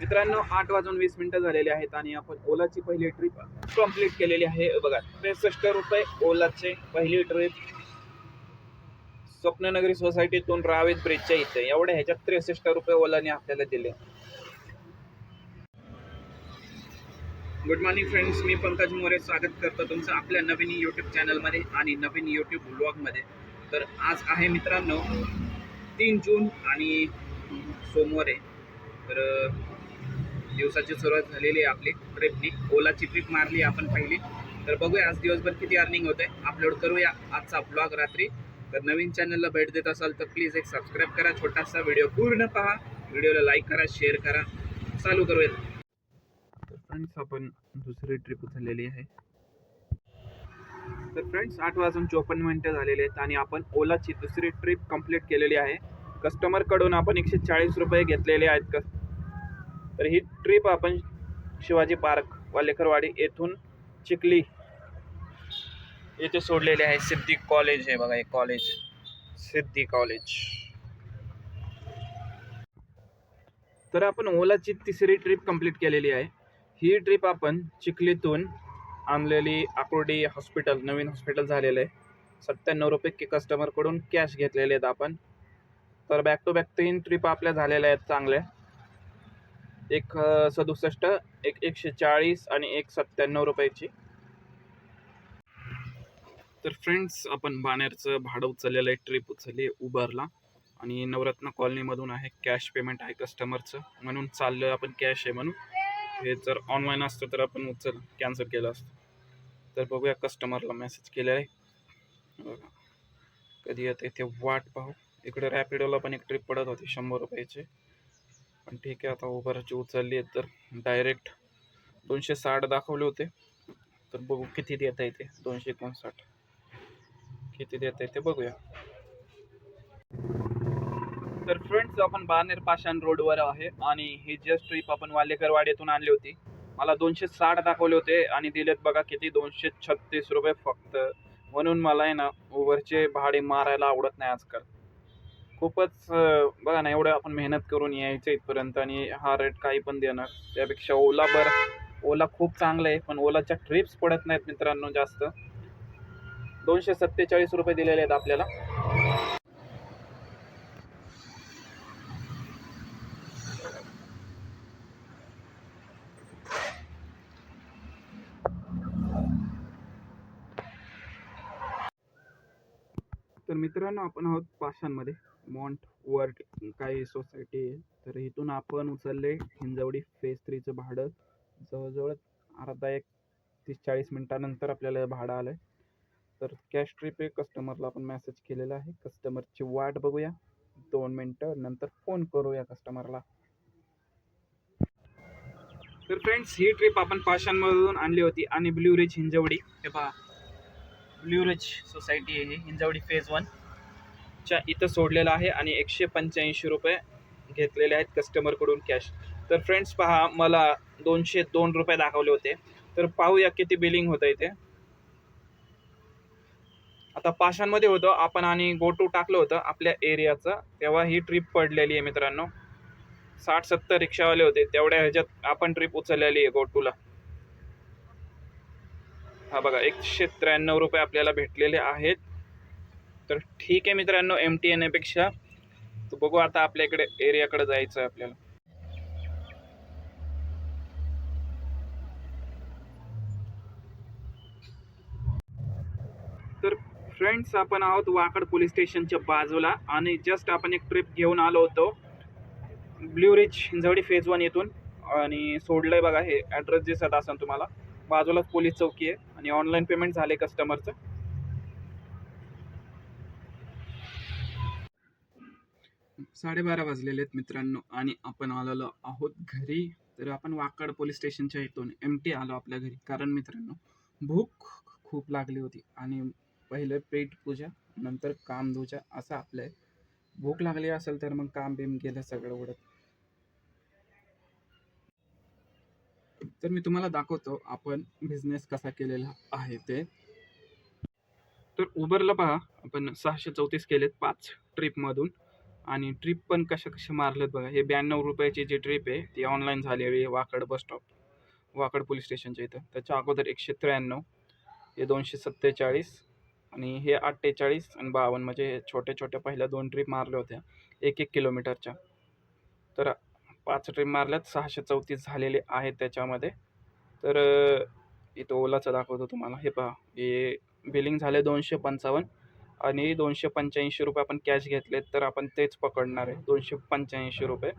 मित्रांनो आठ वाजून वीस मिनिटं झालेली आहेत आणि आपण ओलाची पहिली ट्रिप कंप्लीट केलेली आहे. बघा त्रेसष्ट रुपये ओलाचे पहिली ट्रिप स्वप्ननगरी सोसायटीतून रावेत ब्रिजच्या इथे. एवढ्या ह्याच्यात त्रेसष्ट रुपये ओलाने आपल्याला दिले. गुड मॉर्निंग फ्रेंड्स मी पंकज मोरे. स्वागत करतो तुमचं आपल्या नवीन यूट्यूब चॅनलमध्ये आणि नवीन यूट्यूब ब्लॉगमध्ये तर आज आहे मित्रांनो तीन जून आणि सोमवार आहे. तर दिवसाची सुरुवात झालेली आहे आपली. ट्रिपनी. ओलाची ट्रिप मारली आपण पहिली. तर बघूया आज दिवसभर किती अर्निंग होते अपलोड करूया आजचा ब्लॉग रात्री. तर नवीन चॅनलला भेट देत असाल तर प्लीज एक सबस्क्राईब करा. छोटासा व्हिडिओ पूर्ण पहा. व्हिडिओला लाईक करा शेअर करा. चालू करूया फ्रेंड्स आपण दुसरी ट्रिप उचललेली आहे. तर फ्रेंड्स आठ वाजून चोपन्न मिनटं झालेले आहेत आणि आपण ओलाची दुसरी ट्रिप कंप्लीट केलेली आहे. कस्टमरकडून आपण एकशे चाळीस रुपये घेतलेले आहेत. क तर ही ट्रिप आपण शिवाजी पार्क वालेकरवाडी येथून चिखली येथे सोडलेले आहे. सिद्धी कॉलेज आहे बघा हे कॉलेज सिद्धी कॉलेज तर आपण ओलाची तिसरी ट्रिप कंप्लीट केलेली आहे. ही ट्रिप आपण चिखलीतून आणलेली आकुर्डी हॉस्पिटल नवीन हॉस्पिटल झालेलं आहे. सत्त्याण्णव रुपये की कस्टमरकडून कॅश घेतलेले आहेत आपण. तर बॅक टू बॅक तीन ट्रिप आपल्या झालेल्या आहेत चांगल्या. एक सदुसष्ट एक एकशे चाळीस आणि एक सत्त्याण्णव रुपयाची. तर फ्रेंड्स आपण बाणेरचं भाडं उचललेलं आहे ट्रिप उचलली आहे उबरला आणि नवरत्न कॉलनीमधून आहे कॅश पेमेंट आहे कस्टमरचं म्हणून चाललं आपण कॅश आहे म्हणून. हे जर ऑनलाईन असतं तर आपण उचल कॅन्सल केलं असतं. तर बघूया कस्टमरला मेसेज केला आहे. कधी येते ते वाट पाहू. इकडे रॅपिडोला पण एक ट्रिप पडत होती शंभर रुपयाची. पण ठीक आहे आता उबरची उचलली आहे तर डायरेक्ट दोनशे साठ दाखवले होते. तर बघू किती देता येते दोनशे एकोणसाठ. किती देता येते बघूया. तर फ्रेंड्स आपण बानेर पाषाण रोडवर आहे आणि ही जस्ट ट्रिप आपण वालेकर आणली होती. मला दोनशे साठ दाखवले होते आणि दिलेत बघा किती दोनशे छत्तीस रुपये फक्त. म्हणून मला आहे ना ओव्हरचे भाडे मारायला आवडत नाही आजकाल. खूपच बघा ना एवढं आपण मेहनत करून यायचं इथपर्यंत आणि हा रेट काही पण देणार. त्यापेक्षा ओला बरं. ओला खूप चांगलं आहे पण ओलाच्या ट्रिप्स पडत नाहीत मित्रांनो जास्त. दोनशे सत्तेचाळीस रुपये दिलेले आहेत आपल्याला. तर मित्रांनो आपण आहोत पाषाणमध्ये. मॉन्ट वर्ट काही सोसायटी आहे. तर इथून आपण उचलले हिंजवडी फेज थ्रीचं भाडं. जवळजवळ अर्धा एक तीस चाळीस मिनटानंतर आपल्याला भाडं आलं आहे तर कॅश ट्रिप आहे कस्टमरला आपण मॅसेज केलेला आहे. कस्टमरची वाट बघूया. दोन मिनटं नंतर फोन करूया कस्टमरला तर फ्रेंड्स ही ट्रिप आपण पाषाणमधून आणली होती आणि ब्ल्यू रिच हिंजवडी. हे पहा. ब्ल्यू रिच सोसायटी आहे ही हिंजवडी फेज वन च्या इथं सोडलेलं आहे आणि एकशे पंच्याऐंशी रुपये घेतलेले आहेत कस्टमरकडून कॅश तर फ्रेंड्स पहा मला दोनशे दोन रुपये दाखवले होते. तर पाहूया किती बिलिंग होतं इथे. आता पाशांमध्ये होतं आपण आणि गोटू टाकलं होतं आपल्या एरियाचं तेव्हा ही ट्रिप पडलेली आहे मित्रांनो. साठ सत्तर रिक्षावाले होते तेवढ्या ह्याच्यात आपण ट्रिप उचललेली आहे गोटूला. हा बघा एकशे त्र्याण्णव रुपये आपल्याला भेटलेले आहेत. तर ठीक आहे मित्रांनो एम टी एन एपेक्षा तर बघू आता आपल्या इकडे एरियाकडे जायचं आहे आपल्याला. तर फ्रेंड्स आपण आहोत वाकड पोलीस स्टेशनच्या बाजूला आणि जस्ट आपण एक ट्रिप घेऊन आलो होतो. Blue Ridge Hinjewadi phase one येथून. आणि सोडलंय बघा हे ॲड्रेस दिसत असेल तुम्हाला. बाजूलाच पोलीस चौकी आहे आणि ऑनलाईन पेमेंट झाले कस्टमरचं साडेबारा वाजलेले आहेत मित्रांनो आणि आपण आलेलो आहोत घरी. तर आपण वाकड पोलीस स्टेशनच्या इथून एम टी आलो आपल्या घरी. कारण मित्रांनो भूक खूप लागली होती आणि पहिले पेट पूजा नंतर कामधूजा असं आपलं आहे भूक लागली असेल तर मग काम बिम गेलं सगळं उडत. तर मी तुम्हाला दाखवतो आपण बिझनेस कसा केलेला आहे ते. तर उबरला पहा आपण सहाशे चौतीस केलेत पाच ट्रिपमधून आणि ट्रिप पण कशा कशा मारलेत बघा. हे ब्याण्णव रुपयाची जी ट्रिप आहे ती ऑनलाईन झालेली आहे. Wakad bus stop Wakad police स्टेशनच्या इथं. त्याच्या अगोदर एकशे त्र्याण्णव हे दोनशे सत्तेचाळीस आणि हे अठ्ठेचाळीस आणि बावन्न. म्हणजे हे छोट्या छोट्या पहिल्या दोन ट्रिप मारल्या होत्या एक एक किलोमीटरच्या. तर पाच ट्रिप मारल्यात सहाशे चौतीस झालेले आहेत त्याच्यामध्ये. तर इथं ओलाचं दाखवतो तुम्हाला. हे पहा हे बिलिंग झाले दोनशे पंचावन्न आणि दोनशे पंच्याऐंशी रुपये आपण कॅश घेतलेत तर आपण तेच पकडणार आहे दोनशे पंच्याऐंशी रुपये.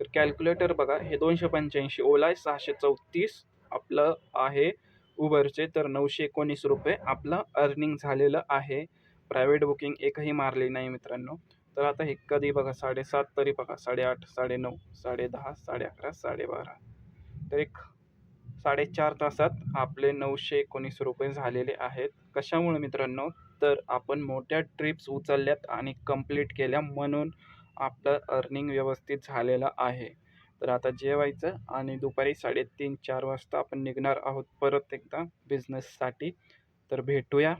तर कॅल्क्युलेटर बघा हे दोनशे पंच्याऐंशी ओला आहे सहाशे चौतीस आपलं आहे उबरचे तर नऊशे एकोणीस रुपये आपलं अर्निंग झालेलं आहे. प्रायव्हेट बुकिंग एकही मारली नाही मित्रांनो. तर आता हे कधी बघा साडेसात तरी बघा साडेआठ साडेनऊ साडे दहा साडे अकरा साडेबारा. तर एक साडेचार तासात आपले नऊशे एकोणीस रुपये झालेले आहेत. कशामुळे मित्रांनो? तर आपण मोठ्या ट्रिप्स उचलल्यात आणि कंप्लीट केल्या म्हणून आपलं अर्निंग व्यवस्थित झालेलं आहे. तर आता जेवायचं आणि दुपारी साडेतीन चार वाजता आपण निघणार आहोत परत एकदा बिझनेससाठी तर भेटूया.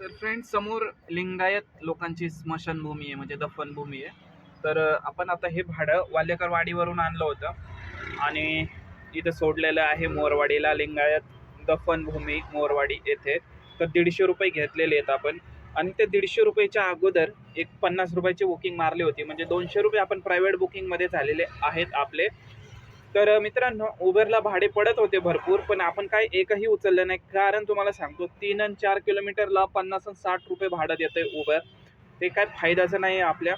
तर फ्रेंड्स समोर लिंगायत लोकांची स्मशानभूमी आहे म्हणजे दफनभूमी आहे. तर आपण आता हे भाडं वाल्यकर वाडीवरून आणलं होतं. आणि इथं सोडलेलं आहे मोरवाडीला लिंगायत दफनभूमी मोरवाडी येथे. तर दीडशे रुपये घेतलेले आहेत आपण. आणि ते दीडशे रुपयाच्या अगोदर एक पन्नास रुपयाची बुकिंग मारली होती. म्हणजे दोनशे रुपये आपण प्रायव्हेट बुकिंगमध्ये झालेले आहेत आपले. तर मित्रांनो उबरला भाडे पडत होते भरपूर पण आपण काय एकही उचललं नाही. कारण तुम्हाला सांगतो तीन आणि चार किलोमीटरला पन्नास आणि साठ रुपये भाडं देतंय उबर ते काय फायद्याचं नाही आहे आपल्या.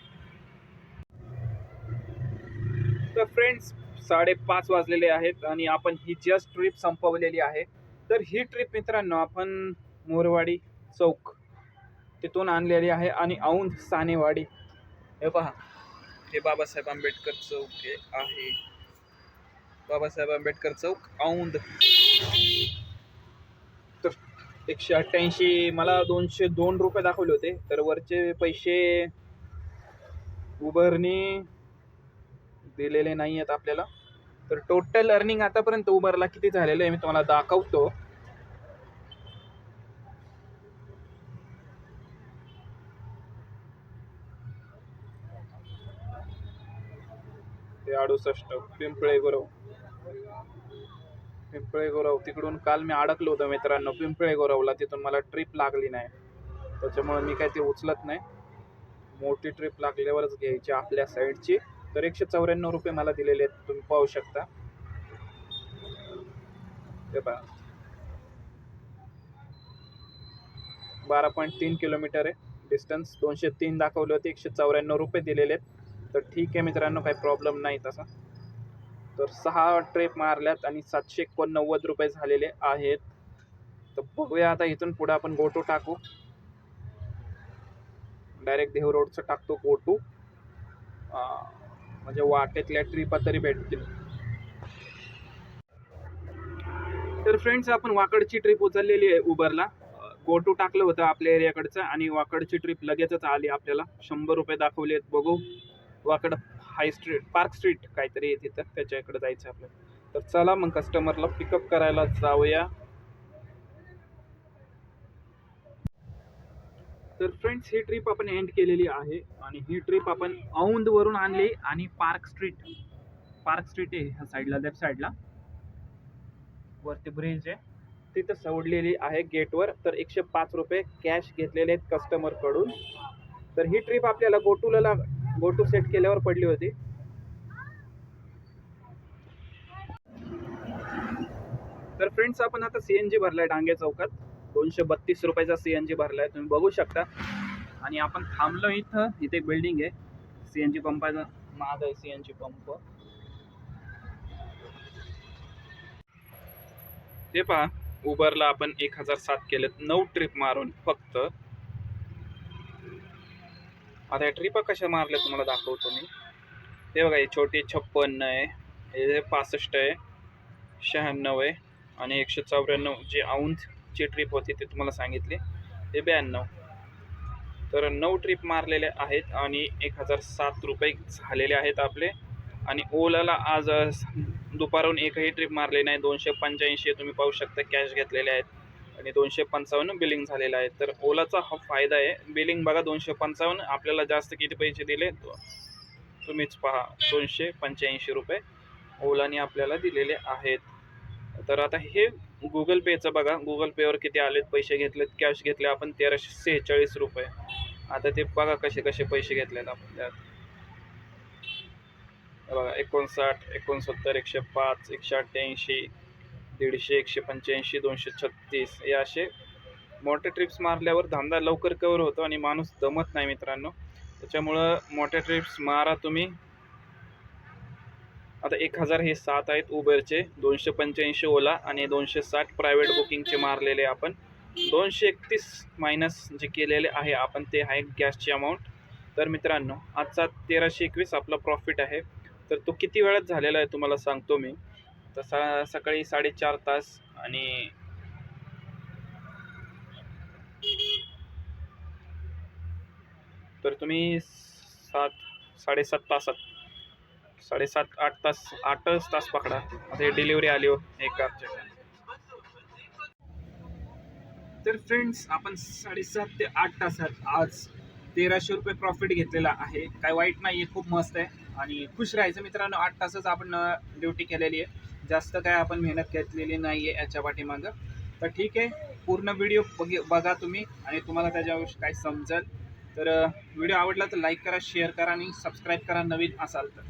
तर फ्रेंड्स साडेपाच वाजलेले आहेत आणि आपण ही जस्ट ट्रिप संपवलेली आहे. तर ही ट्रिप मित्रांनो आपण मोरवाडी चौक तिथून आणलेली आहे आणि औंध सानेवाडी. हे पहा हे बाबासाहेब आंबेडकर चौक आहे. बाबासाहेब आंबेडकर चौक औंध. तर एकशे अठ्ठ्याऐंशी मला दोनशे दोन रुपये दाखवले होते. तर वरचे पैसे उबरनी दिलेले नाही आहेत आपल्याला. तर टोटल अर्निंग आतापर्यंत उबरला किती झालेलं आहे मी तुम्हाला दाखवतो. ते अडुसष्ट पिंपळे गुरव. पिंपळे गोराव तिकडून काल मी अडकलो होतो मित्रांनो. पिंपळे गोरावला तिथून मला ट्रिप लागली नाही. त्याच्यामुळे मी काय ते उचलत नाही. मोठी ट्रिप लागल्यावरच घ्यायची आपल्या साईडची तर एकशे चौऱ्याण्णव रुपये मला दिलेले आहेत. तुम्ही पाहू शकता. ते पहा. बारा पॉईंट तीन किलोमीटर आहे. डिस्टन्स दोनशे तीन दाखवले होते. एकशे चौऱ्याण्णव रुपये दिलेले आहेत. तर ठीक आहे मित्रांनो काही प्रॉब्लेम नाही तसा. तर सहा ट्रेप मारल्यात आणि सातशे एकोणनव्वद रुपये झालेले आहेत. तर बघूया आता इथून पुढे आपण गोटू टाकू. डायरेक्ट देव रोडचं टाकतो गोटू. म्हणजे वाटेतल्या ट्रिपा तरी भेटतील. तर फ्रेंड्स आपण वाकडची ट्रिप उचललेली आहे उबरला गोटू टाकलं होतं आपल्या एरियाकडचं आणि वाकडची ट्रिप लगेचच आली आपल्याला. शंभर रुपये दाखवले आहेत बघू. Wakad high street park street काहीतरी आहे तिथं त्याच्या इकडे जायचं आपल्याला. तर चला मग कस्टमरला पिकअप करायला जाऊया. तर फ्रेंड्स ही ट्रिप आपण एंड केलेली आहे आणि ही ट्रिप आपण औंधवरून आणली आणि पार्क स्ट्रीट. पार्क स्ट्रीट आहे ह्या साईडला लेफ्ट साईडला वरती ब्रिज आहे. तिथं सोडलेली आहे गेटवर. तर एकशे पाच रुपये कॅश घेतलेले आहेत कस्टमरकडून तर ही ट्रिप आपल्याला गोटुलाला गोटूला गोटू सेट केल्यावर पडली होती. तर फ्रेंड्स आपण आता सी एन जी भरलाय डांगे चौकात. दोनशे बत्तीस रुपयाचा सी एन जी भरलाय. तुम्ही बघू शकता. आणि आपण थांबलो इथं. इथे एक बिल्डिंग आहे. सी एन जी पंपाचा महाग आहे सी एन जी पंप ते पहा. उबरला आपण एक हजार सात केलेत. नऊ ट्रिप मारून फक्त आता या ट्रिपा कशा मारल्या तुम्हाला दाखवतो मी. ते बघा हे छोटी छप्पन्न आहे. हे पासष्ट आहे शहाण्णव आहे आणि एकशे चौऱ्याण्णव जे औंधची ट्रिप होती ते तुम्हाला सांगितले ते ब्याण्णव. तर नऊ ट्रिप मारलेले आहेत आणि एक हजार सात रुपये झालेले आहेत आपले. आणि ओलाला आज अ, दुपारून एकही ट्रिप मारली नाही दोनशे पंच्याऐंशी तुम्ही पाहू शकता कॅश घेतलेले आहेत. आणि दोनशे पंचावन्न बिलिंग झालेलं आहे. तर ओलाचा हा फायदा आहे. बिलिंग बघा दोनशे पंचावन्न. आपल्याला जास्त किती पैसे दिले? तुम्हीच पहा. दोनशे पंच्याऐंशी रुपये ओलाने आपल्याला दिलेले आहेत. तर आता हे गुगल पेचं बघा. गुगल पेवर किती आलेत? पैसे घेतलेत. कॅश घेतले आपण तेराशे सेहेचाळीस रुपये. आता ते बघा कसे कसे पैसे घेतलेत आपण त्यात बघा एकोणसाठ एकोणसत्तर एकशे पाच एकशे अठ्ठ्याऐंशी दीडशे एकशे पंच्याऐंशी दोनशे छत्तीस हे असे मोठ्या ट्रिप्स मारल्यावर धंदा लवकर कवर होतो आणि माणूस दमत नाही मित्रांनो. त्याच्यामुळं मोठ्या ट्रिप्स मारा तुम्ही. आता एक हजार हे सात आहेत उबरचे. दोनशे पंच्याऐंशी ओला आणि दोनशे साठ प्रायव्हेट बुकिंगचे मारलेले आपण. दोनशे एकतीस मायनस जे केलेले आहे आपण ते आहे गॅसची अमाऊंट तर मित्रांनो आजचा तेराशे एकवीस आपला प्रॉफिट आहे. तर तो किती वेळात झालेला आहे तुम्हाला सांगतो मी. तसा सकाळी साडेचार तास आणि तर तुम्ही सात साडेसात तासात साडेसात आठ तास आठच तास पकडा. आता हे डिलिव्हरी आली हो एक तर फ्रेंड्स आपण साडेसात ते आठ तासात आज तेराशे रुपये प्रॉफिट घेतलेला आहे. काय वाईट नाही आहे खूप मस्त आहे. आणि खुश राहायचं मित्रांनो आठ तासच आपण ड्युटी केलेली आहे. जास्त काय आपण मेहनत घेतलेली नाही आहे याच्या पाठीमागं. तर ठीक आहे पूर्ण व्हिडिओ बघ बघा तुम्ही आणि तुम्हाला त्याच्यावर काय समजेल. तर व्हिडिओ आवडला तर लाईक करा शेअर करा आणि सबस्क्राईब करा नवीन असाल तर.